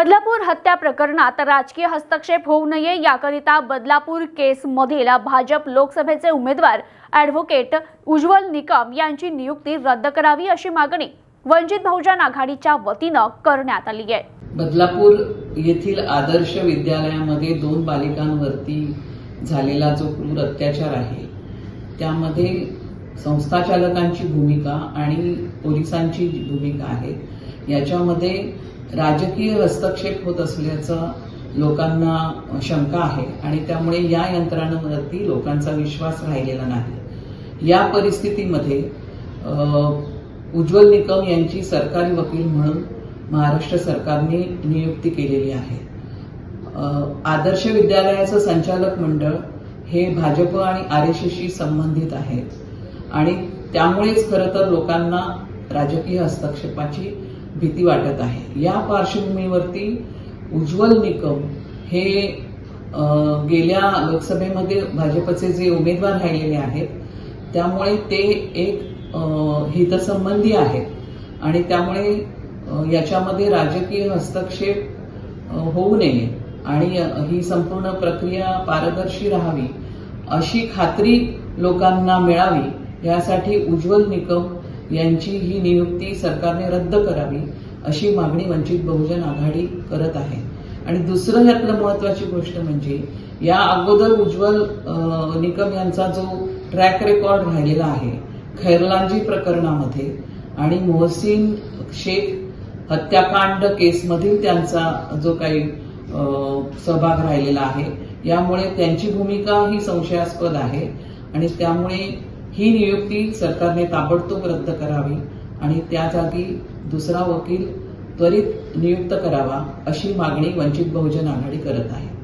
बदलापूर हत्या प्रकरणात राजकीय हस्तक्षेप होऊ नये याकरिता बदलापूर केसमधील भाजप लोकसभेचे उमेदवार ॲडव्होकेट उज्ज्वल निकम यांची नियुक्ती रद्द करावी अशी मागणी वंचित बहुजन आघाडीच्या वतीनं करण्यात आली आहे. बदलापूर येथील आदर्श विद्यालयामध्ये दोन बालिकांवरती झालेला जो क्रूर अत्याचार आहे त्यामध्ये संस्थाचालकांची भूमिका आणि पोलिसांची भूमिका आहे. याच्यामध्ये राजकीय हस्तक्षेप होत असल्याचं लोकांना शंका आहे आणि त्यामुळे या यंत्रणांवरती लोकांचा विश्वास राहिलेला नाही. या परिस्थितीमध्ये उज्ज्वल निकम यांची सरकारी वकील म्हणून महाराष्ट्र सरकारने नियुक्ती केलेली आहे. आदर्श विद्यालयाचं संचालक मंडळ हे भाजप आणि आर एस एसशी संबंधित आहेत. आणि त्यामुळेच खरं तर लोकांना राजकीय हस्तक्षेपाची भीती वाटत आहे. या पार्श्वभूमीवरती उज्ज्वल निकम हे गेल्या लोकसभेमध्ये भाजपचे जे उमेदवार राहिलेले आहेत त्यामुळे ते एक हितसंबंधी आहेत. आणि त्यामुळे याच्यामध्ये राजकीय हस्तक्षेप होऊ नये. आणि ही संपूर्ण प्रक्रिया पारदर्शी राहावी अशी खात्री लोकांना मिळावी यासाठी उज्ज्वल निकम यांची ही नियुक्ती सरकारने रद्द करावी अशी मागणी वंचित बहुजन आघाडी करत आहे. आणि दुसरं यातलं महत्वाची गोष्ट म्हणजे या अगोदर उज्ज्वल निकम यांचा जो ट्रॅक रेकॉर्ड राहिलेला आहे खैरलांजी प्रकरणामध्ये आणि मोहसिन शेख हत्याकांड केसमधील त्यांचा जो काही सहभाग राहिलेला आहे यामुळे त्यांची भूमिका ही संशयास्पद आहे. आणि त्यामुळे ही नियुक्ती सरकारने ताबडतोब रद्द करावी आणि त्या जागी दुसरा वकील त्वरित नियुक्त करावा अशी मागणी वंचित बहुजन आघाडी करत आहे.